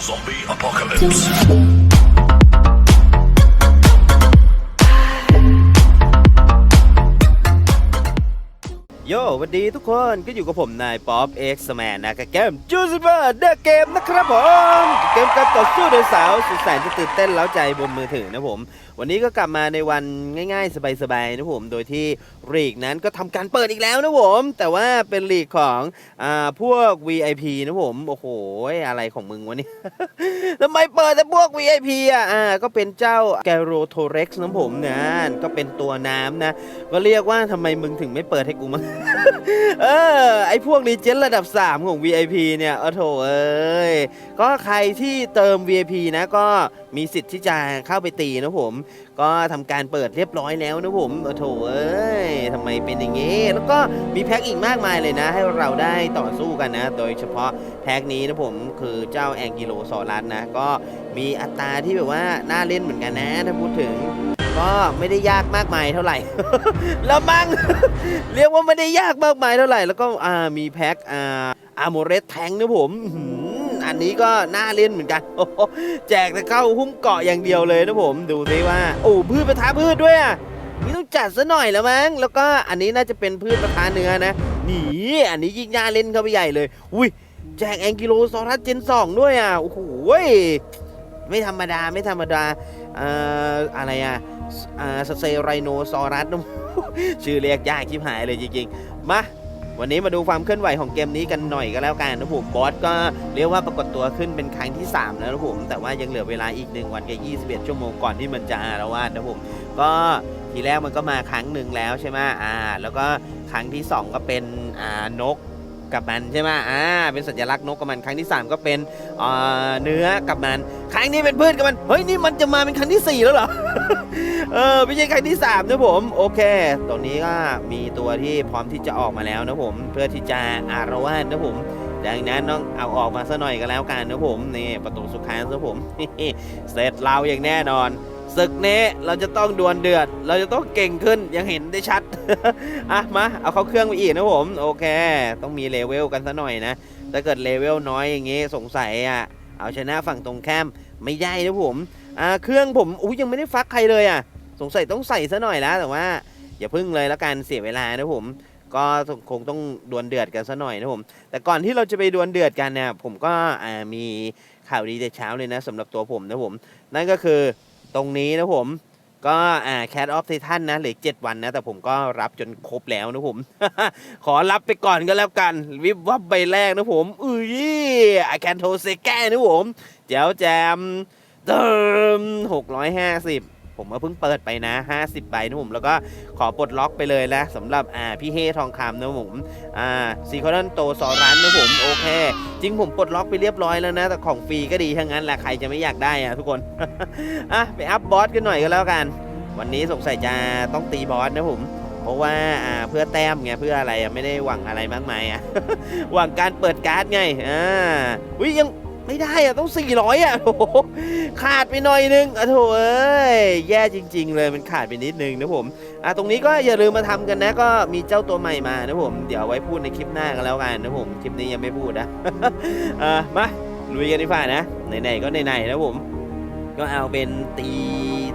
Zombie apocalypse. สวัสดีทุกคนก็อยู่กับผมนายป๊อปเอ็กซ์แมนนะกับเกมจูซิเบอร์เดอะเกมนะครับผมเกมการต่อสู้เดินสาวสุดแสนจะตื่นเต้นเล้าใจบนมือถือนะผม วันนี้ก็กลับมาในวันง่ายๆ สบายๆนะผม โดยที่ลีกนั้นก็ทำการเปิดอีกแล้วนะผม แต่ว่าเป็นลีกของอ่าพวก VIP นะผม โอ้โห อะไรของมึงวะเนี่ยทำไมเปิดแต่พวก VIP อะอ่าก็เป็นเจ้าแกโรโทเร็กซ์นะผมนะก็เป็นตัวน้ำนะก็เรียกว่าทำไมมึงถึงไม่เปิดให้กูมั้งเออ ไอพวกรีเจนระดับ 3 ของ VIP เนี่ยเออโถเอ้ย ก็ใครที่เติม VIP นะก็มีสิทธิ์ที่จะเข้าไปตีนะผม ก็ทำการเปิดเรียบร้อยแล้วนะผมเออโถเอ้ยทำไมเป็นอย่างงี้ แล้วก็มีแพ็คอีกมากมายเลยนะ ให้เราได้ต่อสู้กันนะ โดยเฉพาะแพ็คนี้นะผมคือเจ้าแองกิโลซอรัสนะ ก็มีอัตราที่แบบว่าน่าเล่นเหมือนกันนะถ้าพูดถึง ก็ไม่ได้ยากมากมายเท่าไหร่แล้วมั้งเรียกว่าไม่ได้ยากมากมายเท่าไหร่ แล้วก็อ่ามีแพ็คอ่าอาร์โมเรสแทงนะผมอันนี้ก็น่าเล่นเหมือนกัน แจกแต่เข้าหุ้มเกาะอย่างเดียวเลยนะผม ดูซิว่า โอ้พืชประทาพืชด้วยอะนี่ต้องจัดซะหน่อยแล้วมั้ง แล้วก็อันนี้น่าจะเป็นพืชประทาเนื้อนะนี่อันนี้ยิ่งน่าเล่นเข้าไปใหญ่เลย อุ้ยแจกแองกิโลซอรัสเจนสองด้วยอะ โอ้โหไม่ธรรมดาไม่ธรรมดา เอ่ออะไรอะ อ่าสเซไรโนซอรัสชื่อเรียกยากชิบหายเลยจริงๆ มาวันนี้มาดูความเคลื่อนไหวของเกมนี้กันหน่อยก็แล้วกันนะผมบอสก็เรียกว่าปรากฏตัวขึ้นเป็นครั้งที่ 3 แล้วนะผมแต่ว่ายังเหลือเวลาอีกหนึ่งวันกับ21 ชั่วโมงก่อนที่มันจะอาละวาดนะผมก็ทีแรกมันก็มาครั้งหนึ่งแล้วใช่ไหมอ่า แล้วก็ครั้งที่ 2 ก็เป็นอ่านก กับมันใช่ไหมอ่าเป็นสัญลักษณ์นกกับมันครั้งที่ 3 ก็เป็นอ่าเนื้อกับมัน ครั้งนี้เป็นพืชกับมันเฮ้ยนี่มันจะมาเป็นครั้งที่สี่แล้วเหรอเออไม่ใช่ครั้งที่3นะผมโอเค ตรงนี้ก็มีตัวที่พร้อมที่จะออกมาแล้วนะผม เพื่อที่จะอารวาสนะผมดังนั้นต้องเอาออกมาซะหน่อยก็แล้วกันนะผมนี่ประตูสุขานนะผมเสร็จเราอย่างแน่นอน ศึกนี้เราจะต้องดวลเดือด เราจะต้องเก่งขึ้นยังเห็นได้ชัด อะมาเอาเข้าเครื่องไปอีกนะผมโอเค ต้องมีเลเวลกันซะหน่อยนะถ้าเกิดเลเวลน้อยอย่างงี้สงสัยอะเอาชนะฝั่งตรงข้ามไม่ได้นะผมอ่าเครื่องผมอุ้ยังไม่ได้ฟักใครเลยอะ สงสัยต้องใส่ซะหน่อยแล้วแต่ว่า อย่าพึ่งเลยแล้วกันเสียเวลานะผมก็คงต้องดวลเดือดกันซะหน่อยนะผม แต่ก่อนที่เราจะไปดวลเดือดกันเนี่ยผมก็มีข่าวดีแต่เช้าเลยนะสำหรับตัวผมนะผม นั่นก็คือ ตรงนี้นะผมก็อ่าแคทออฟไททันนะเหลือเจ็ดวันนะ แต่ผมก็รับจนครบแล้วนะผม ขอรับไปก่อนก็แล้วกัน วิบวับใบแรกนะผม อุ้ยไอแคนโทเซแก้นะผม แจ๋วแจมเติม650 ผมก็เพิ่งเปิดไปนะ 50ใบนะผมแล้วก็ขอปลดล็อกไปเลยนะสำหรับอ่าพี่เฮทองคำนะผมอ่าซีคอนนโตซอรันนะผมโอเค จริงผมปลดล็อกไปเรียบร้อยแล้วนะ แต่ของฟรีก็ดีทั้งนั้นแหละใครจะไม่อยากได้อะทุกคนอะไปอัพบอสกันหน่อยก็แล้วกัน วันนี้สงสัยจะต้องตีบอสนะผมเพราะว่าอ่าเพื่อแต้มไงเพื่ออะไรไม่ได้หวังอะไรมากมายอะหวังการเปิดการ์ดไงอ่าวิยัง ไม่ได้อะต้อง 400อะโอ้โหขาดไปหน่อยนึงอะโถเอ้ยแย่จริง ๆ เลยมันขาดไปนิดนึงนะผมอะตรงนี้ก็อย่าลืมมาทำกันนะก็มีเจ้าตัวใหม่มานะผมเดี๋ยวไว้พูดในคลิปหน้ากันแล้วกันนะผมคลิปนี้ยังไม่พูดนะเออมาลุยกันดีกว่านะไหนๆก็ไหนๆนะผม ก็เอาเป็นตี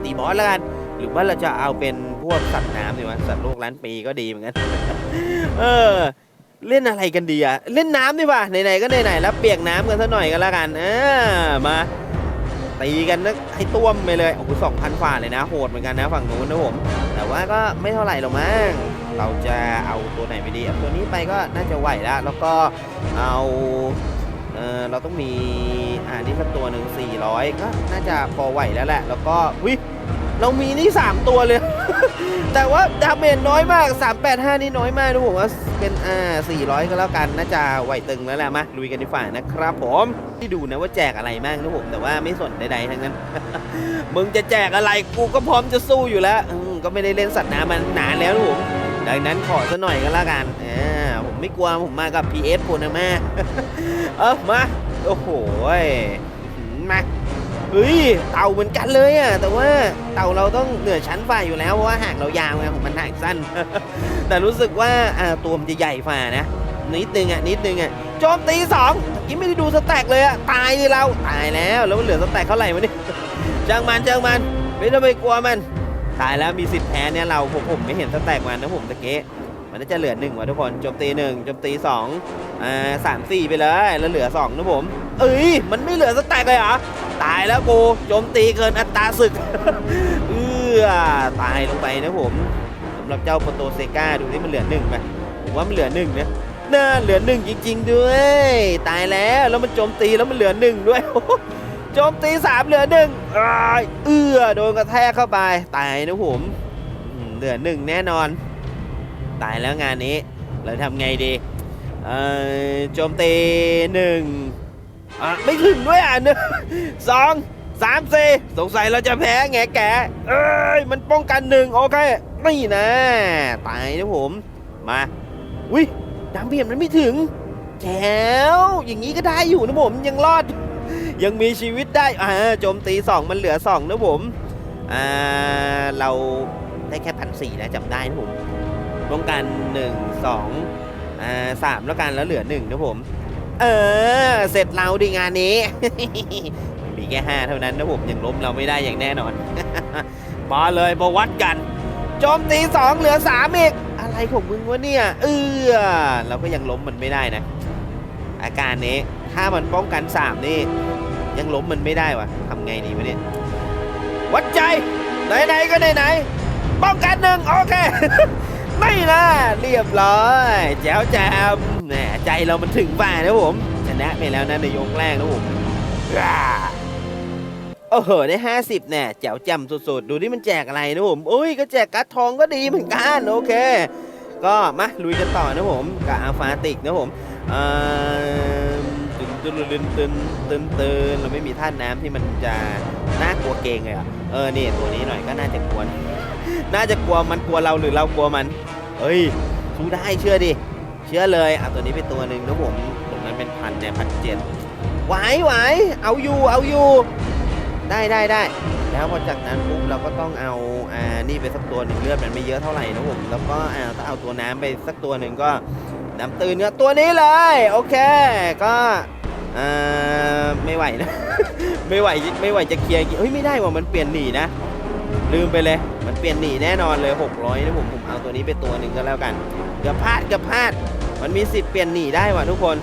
ตีบอสแล้วกันหรือว่าเราจะเอาเป็นพวกสัตว์น้ำดีวะสัตว์โลกล้านปีก็ดีเหมือนกันเออ เล่นอะไรกันดีอะเล่นน้ำดีกว่าไหนๆก็ไหนๆแล้วเปียกน้ำกันซะหน่อยก็แล้วกันเออมาตีกันนะให้ต้วมไปเลยโอ้โหสองพันฝ่าเลยนะโหดเหมือนกันนะฝั่งนู้นนะผม แต่ว่าก็ไม่เท่าไหร่หรอกมั้งเราจะเอาตัวไหนไปดีอาตัวนี้ไปก็น่าจะไหวแล้วแล้วก็เอาเออเราต้องมีอ่านี่สักตัวหนึ่ง400 ก็น่าจะพอไหวแล้วแหละ แล้วก็วิ เรามีนี่ 3 ตัวเลย แต่ว่าดาเมจน้อยมาก 385 นี่น้อยมากนะผมว่าเป็นอ่า400 ก็แล้วกันน่าจะไหวตึงแล้วแหละมาลุยกันดีฝ่านะครับผมที่ดูนะว่าแจกอะไรมากนะผมแต่ว่าไม่สนใดๆทั้งนั้น มึงจะแจกอะไรกูก็พร้อมจะสู้อยู่แล้วก็ไม่ได้เล่นสัตว์น้ำมันนานแล้วนะผมดังนั้นขอซะหน่อยก็แล้วกันอ่าผมไม่กลัวผมมากับ PS โพนามาเออมาโอ้โหมา เฮ้ยเต่าเหมือนกันเลยอะแต่ว่าเต่าเราต้องเหนือชั้นฝ่าอยู่แล้วเพราะว่าหางเรายาวไงของมันหางสั้น แต่รู้สึกว่าตัวมันจะใหญ่ฝ่านะนิดนึงอะนิดนึงอะโจมตีสองยังไม่ได้ดูสแต็กเลยอะตายดิเราตายแล้วแล้วมันเหลือสแต็กเท่าไหร่วะเนี่ยจ้างมันจ้างมันไม่ต้องไปกลัวมันตายแล้วมีสิทธิ์แพ้เนี่ยเราผมผมไม่เห็นสแต็กมันนะผมตะเก๊มันน่าจะเหลือหนึ่งว่ะทุกคนโจมตีหนึ่งโจมตีสองอ่าสามสี่ไปเลยแล้วเหลือสองนะผม เอ้ยมันไม่เหลือสแต็กเลยเหรอ ตายแล้วกูโจมตีเกินอัตราศึก เออตายลงไปนะผมสำหรับเจ้าโปรโตเซกาดูนี่มันเหลือหนึ่งไหมผมว่ามันเหลือหนึ่งนะน่าเหลือหนึ่งจริง ๆ ด้วย ตายแล้วแล้วมันโจมตีแล้วมันเหลือหนึ่งด้วยโจมตีสามเหลือหนึ่งเอื้อโดนกระแทกเข้าไปตายนะผมเหลือหนึ่งแน่นอน ตายแล้วงานนี้เราทำไงดีโจมตีหนึ่ง อะไม่ถึงด้วยอะหนึ่งสองสามสี่สงสัยเราจะแพ้แงแกเอ้ยมันป้องกันหนึ่งโอเคนี่นะตายนะผมมาอุ้ยดามเบียมมันไม่ถึงแจ๋วอย่างนี้ก็ได้อยู่นะผมยังรอด ยังมีชีวิตได้อ่าโจมตี2มันเหลือ2นะผมอ่าเราได้แค่พันสี่นะจำได้นะผมป้องกัน1 2อ่าสามแล้วกันแล้วเหลือ1นะผม เออ เสร็จเราดีงานนี้ มีแค่5เท่านั้นนะผมยังล้มเราไม่ได้อย่างแน่นอน มาเลยมาวัดกันโจมตี2เหลือ3อีกอะไรของมึงวะเนี่ย เออเราก็ยังล้มมันไม่ได้นะ อาการนี้ถ้ามันป้องกัน3นี่ ยังล้มมันไม่ได้วะทำไงดีวะเนี่ย วัดใจไหนๆก็ไหนๆป้องกันหนึ่งโอเค ไม่นะเรียบร้อย แจ๋วแจมแหมใจเรามันถึงป่านนะผมชนะไปแล้วนะในยกแรกนะผมโอ้โหได้50เนี่ยแจ๋วแจ่มสุดๆ ดูที่มันแจกอะไรนะผมโอ้ยก็แจกการ์ดทองก็ดีเหมือนกันโอเค ก็มาลุยกันต่อนะผมกับอาฟาติกนะผมเอ่อตึนตึนตึนตึนตึนตึนเราไม่มีท่าน้ำที่มันจะน่ากลัวเกงเลยอะเออนี่ตัวนี้หน่อยก็น่าจะกลัว น่าจะกลัวมันกลัวเราหรือเรากลัวมันเฮ้ยสู้ได้เชื่อดิ เชื่อเลยเอาตัวนี้ไปตัวหนึ่งนะผมตรงนั้นเป็นพันเนี่ยพันเจ็ดไหวไหวเอาอยู่เอาอยู่ได้ได้ได้แล้วพอจากนั้นปุ๊บเราก็ต้องเอาอ่านี่ไปสักตัวหนึ่งเลือดมันไม่เยอะเท่าไหร่นะผมแล้วก็อ่าถ้าเอาตัวน้ำไปสักตัวหนึ่งก็น้ำตื่นก็ตัวนี้เลยโอเคก็อ่าไม่ไหวนะ ไม่ไหวไม่ไหวจะเคลียร์เฮ้ยไม่ได้ว่ะมันเปลี่ยนหนีนะ ลืมไปเลย มันเปลี่ยนหนีแน่นอนเลย 600นะผมผมเอาตัวนี้ไปตัวหนึ่งก็แล้วกันเกือบพลาดเกือบพลาด มันมีสิทธิ์เปลี่ยนหนีได้ว่ะทุกคน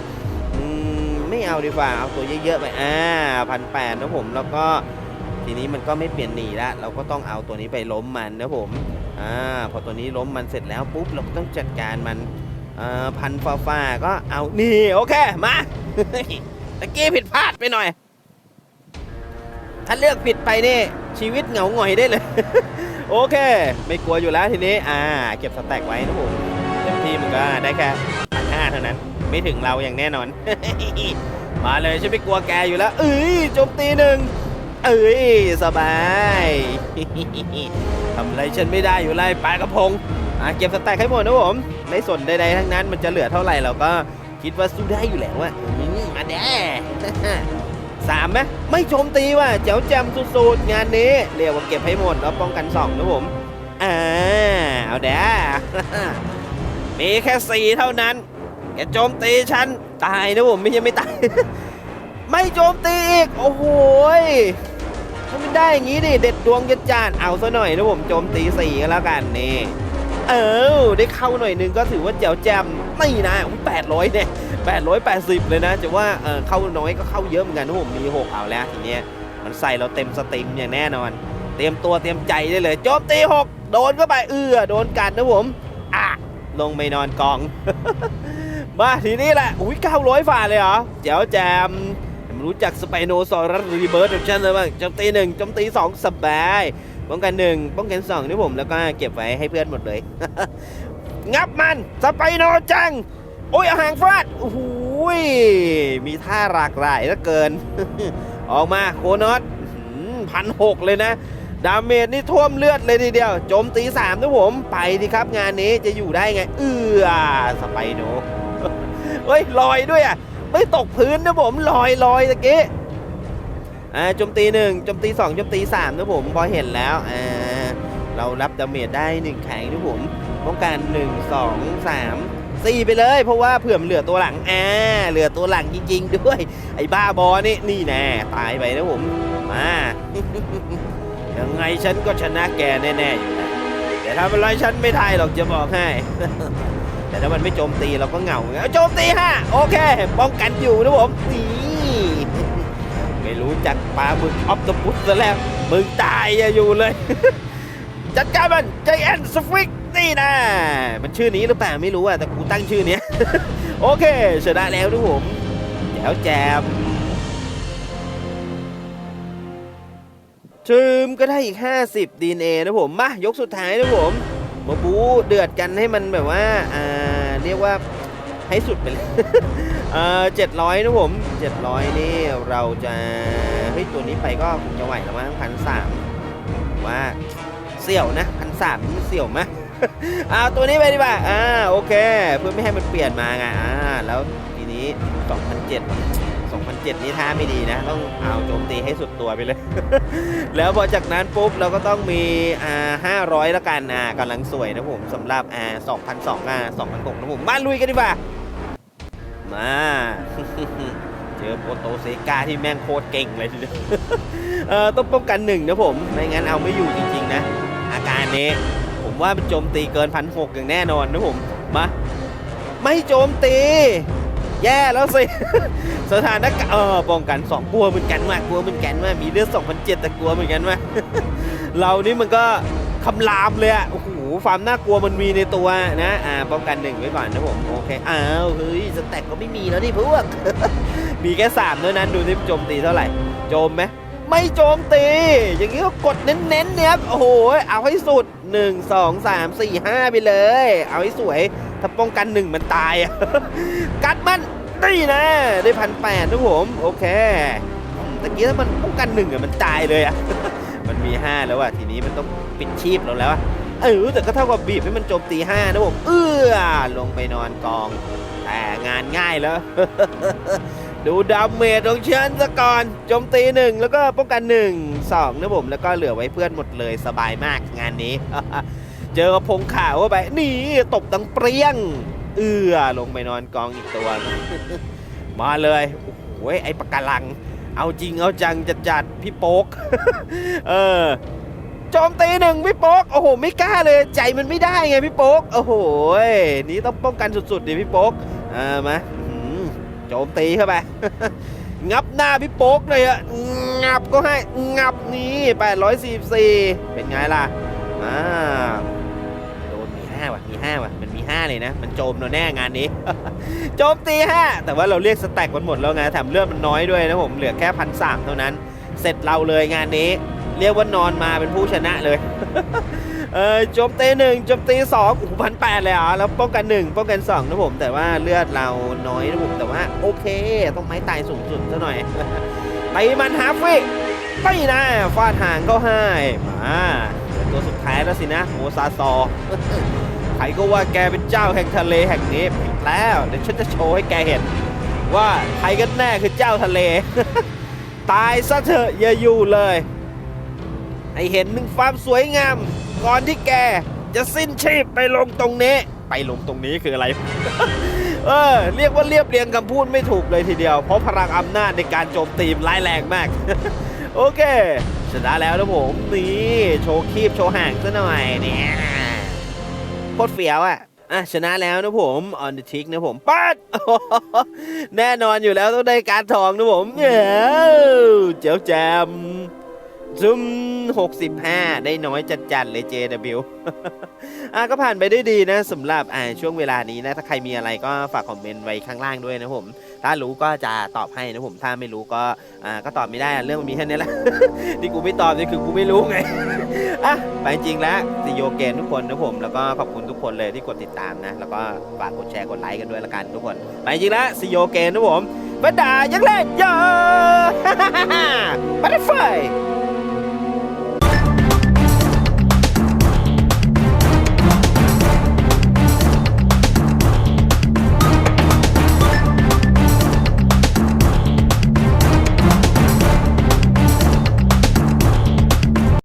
อืมไม่เอาดีกว่าเอาตัวเยอะๆไปอ่าพันแปดนะผมแล้วก็ทีนี้มันก็ไม่เปลี่ยนหนีละเราก็ต้องเอาตัวนี้ไปล้มมันนะผมอ่าพอตัวนี้ล้มมันเสร็จแล้วปุ๊บเราก็ต้องจัดการมันอ่าพันฟ้าฟ้าก็เอานี่โอเคมาตะกี้ผิดพลาดไปหน่อย ถ้าเลือกผิดไปนี่ชีวิตเหงาหงอยได้เลย โอเค ไม่กลัวอยู่แล้วทีนี้ อ่า เก็บสแต็กไว้นะผมเต็มที่มันก็ได้แค่พันห้าเท่านั้น ไม่ถึงเราอย่างแน่นอน มาเลยฉันไม่กลัวแกอยู่แล้ว เอ้ยจมตีหนึ่งเอ้ยสบายทำอะไรฉันไม่ได้อยู่ไรปลากระพงอะเก็บสแต็กให้หมดนะผมไม่สนใดๆทั้งนั้นมันจะเหลือเท่าไหร่เราก็คิดว่าสู้ได้อยู่แล้วอะมมาแด้ สามไหมไม่โจมตีว่ะเจ๋วแจมสุดๆ งานนี้ เรียกว่าเก็บให้หมดแล้วป้องกันสองนะผมอ่าเอาแด้อมีแค่สี่เท่านั้นแกโจมตีฉัน ตายนะผมไม่ใช่ไม่ตาย ไม่โจมตีอีก โอ้โหยถ้ามันได้อย่างนี้ดิ เด็ดดวงจะจานเอาซะหน่อยนะผมโจมตีสี่ก็แล้วกันนี่ เออ ได้เข้าหน่อยนึงก็ถือว่าแจ๋วแจมไม่นะแปดร้อยเนี่ยแปดร้อยแปดสิบเลยนะจะว่าเออเข้าน้อยก็เข้าเยอะเหมือนกันนะผมมีหกเอาแล้วทีเนี้ยมันใส่เราเต็มสตรีมอย่างแน่นอน เตรียมตัวเตรียมใจได้เลยโจมตีหกโดนเข้าไปเอือโดนกัดนะผมอะลงไปนอนกอง มาทีนี้แหละอุ้ยเก้าร้อยฝ่าเลยเหรอแจ๋วแจมรู้จักสไปโนซอรัสรีเบิร์ดของฉันเลยบ้างจมตีหนึ่งจมตีสองสบาย ป้องกันหนึ่งป้องกันสองนี่ผมแล้วก็เก็บไว้ให้เพื่อนหมดเลย งับมันสไปโนจัง โอ้ยอาหางฟาดโอ้โหยมีท่าหลากหลายเหลือเกิน ออกมาโคนอตพันหกเลยนะ ดาเมจนี่ท่วมเลือดเลยทีเดียว โจมตีสามนะผม ไปดิครับงานนี้จะอยู่ได้ไง เอือสไปโนเฮ้ยลอยด้วยอะ ไม่ตกพื้นนะผมลอยลอยตะกี้ อ่าโจมตีหนึ่งโจมตีสองโจมตีสามนะผมพอเห็นแล้วอ่าเรารับดาเมจได้หนึ่งแข็งนะผมป้องกันหนึ่งสองสามสี่ไปเลย เพราะว่าเผื่อมเหลือตัวหลังอ่าเหลือตัวหลังจริงๆด้วย ไอ้บ้าบอนี่นี่แน่ตายไปนะผมมายังไงฉันก็ชนะแกแน่ๆอยู่แล้แต่ทำอะไรฉันไม่ได้หรอกจะบอกให้แต่ถ้ามันไม่โจมตีเราก็เหงาไงเอาโจมตีฮะโอเคป้องกันอยู่นะผมนี่ ไม่รู้จักปลาบึกออฟตปุสซะแล้วมึงตายอยู่เลย จัดการมันใจแอนสฟิกนี่นะมันชื่อนี้หรือเปล่าไม่รู้อะแต่กูตั้งชื่อเนี้ย โอเคชนะแล้วนะผมแจ๋วแจมชืมก็ได้อีก 50 DNA นะผม มายกสุดท้ายนะผมมาบูเดือดกันให้มันแบบว่า อ่า เรียกว่า ให้สุดไปเลยเออเจ็ดร้อยนะผมเจ็ดร้อยนี่เราจะเฮ้ยตัวนี้ไปก็คงจะไหวแล้วมั้งพันสามว่าเสี่ยวนะพันสามเสี่ยวไหมเอาตัวนี้ไปดีกว่าอ่าโอเค เพื่อไม่ให้มันเปลี่ยนมาไงอ่าแล้วทีนี้2007 2007นี่ท่าไม่ดีนะ ต้องเอาโจมตีให้สุดตัวไปเลย แล้วพอจากนั้นปุ๊บเราก็ต้องมีอ่า500แล้วกันอ่ากำลังสวยนะผมสำหรับอ่า2,200อ่า2,600นะผมมาลุยกันดีกว่า มา เจอโปรโตเซกาที่แม่งโคตรเก่งเลยทีเดียวเออต้องป้องกันหนึ่งนะผม ไม่งั้นเอาไม่อยู่จริงๆนะ อาการนี้ ผมว่ามันโจมตีเกินพันหกอย่างแน่นอนนะผม มา ไม่โจมตี แย่แล้วสิ สถานการณ์เออป้องกันสองกลัวเหมือนกันมากกลัวเหมือนกันมากมีเลือดสองพันเจ็ดแต่กลัวเหมือนกันมากเรานี่มันก็ คำรามเลยอะโอ้โหความน่ากลัวมันมีในตัวนะ อ่า ป้องกันหนึ่งไว้ก่อนนะผม โอเค อ้าว เฮ้ย สแต็กก็ไม่มีแล้วนี่พวก มีแค่สามเท่านั้น ดูที่โจมตีเท่าไหร่ โจมไหมไม่โจมตี อย่างนี้ก็กดเน้นๆเนี่ยครับ โอ้โห เอาให้สุด 1 2 3 4 5 ไปเลย เอาให้สวย ถ้าป้องกันหนึ่งมันตายอะกัดมันนี่นะได้พันแปดนะผม โอเค ตะกี้ถ้ามันป้องกันหนึ่งอะมันตายเลยอะ มันมี 5 แล้วอะทีนี้มันต้องปิดชีพเราแล้วอะเออแต่ก็เท่ากับบีบให้มันโจมตี5นะผมเอื้อลงไปนอนกอง แต่งานง่ายแล้ว ดูดาเมจของฉันซะก่อนโจมตีหนึ่งแล้วก็ป้องกันหนึ่งสองนะผมแล้วก็เหลือไว้เพื่อนหมดเลยสบายมากงานนี้ เจอกระพงขาวเข้าไปนี่ตบดังเปรี้ยง เอื้อลงไปนอนกองอีกตัว มาเลยโอ้โหไอ้ปากกาลัง เอาจริงเอาจังจัดจัดพี่โป๊ก เออโจมตีหนึ่งพี่โป๊ก โอ้โห ไม่กล้าเลย ใจมันไม่ได้ไงพี่โป๊ก โอ้โห นี่ต้องป้องกันสุดๆดิพี่โป๊ก อ่ามาอื้อหือโจมตีเข้าไป งับหน้าพี่โป๊กเลยอะงับก็ให้ งับนี่844 เป็นไงล่ะ อ่า โดนมีห้าว่ะ มีห้าว่ะ มีห้าเลยนะ มันโจมเราแน่งานนี้ โจมตีห้าแต่ว่าเราเรียกสแต็กมันหมดแล้วไงแถมเลือดมันน้อยด้วยนะผมเหลือแค่พันสามเท่านั้น เสร็จเราเลยงานนี้ เรียกว่านอนมาเป็นผู้ชนะเลยเออโจมตีหนึ่งโจมตีสองโอ้พันแปดเลยอะแล้วป้องกันหนึ่งป้องกันสองนะผม แต่ว่าเลือดเราน้อยนะผม แต่ว่าโอเค ต้องไม้ตายสูงสุดซะหน่อยไปมันฮาฟิไปนะฟาดหางเขาให้มาเป็นตัวสุดท้ายแล้วสินะโมซาซอ รก็ว่าแกเป็นเจ้าแห่งทะเลแห่งนี้ผิดแล้วเดี๋ยวฉันจะโชว์ให้แกเห็น ว่าใครกันแน่คือเจ้าทะเล ตายซะเถอะอย่าอยู่เลยให้เห็นถึงความสวยงาม ก่อนที่แกจะสิ้นชีพไปลงตรงนี้ ไปลงตรงนี้คืออะไร เออ เรียกว่าเรียบเรียงคำพูดไม่ถูกเลยทีเดียว เพราะพลังอำนาจในการโจมตีมร้ายแรงมาก โอเคชนะแล้วนะผม นี่ โชว์คีบโชว์ห่างซะหน่อยเนี่ย ตรเฟี้ยวอะอะชนะแล้วนะผม on the tick นะผมปัดแน่นอนอยู่แล้วต้องได้การดทองนะผมเย้เจ๋วแจม ซุม65 ได้น้อยจัดๆเลย JW อะก็ผ่านไปได้ดีนะสำหรับอ่าช่วงเวลานี้นะ ถ้าใครมีอะไรก็ฝากคอมเมนต์ไว้ข้างล่างด้วยนะผม ถ้ารู้ก็จะตอบให้นะผม ถ้าไม่รู้ก็อ่าก็ตอบไม่ได้เรื่องมันมีแค่นี้แหละที่กูไม่ตอบนี่คือกูไม่รู้ไง อะไปจริงแล้วสิโยเกนทุกคนนะผม แล้วก็ขอบคุณทุกคนเลยที่กดติดตามนะ แล้วก็ฝากกดแชร์กดไลค์กันด้วยละกันทุกคน ไปจริงแล้วสิโยเกนนะผมบรรดายังเล่นยอะบัตเตอร์ไฟ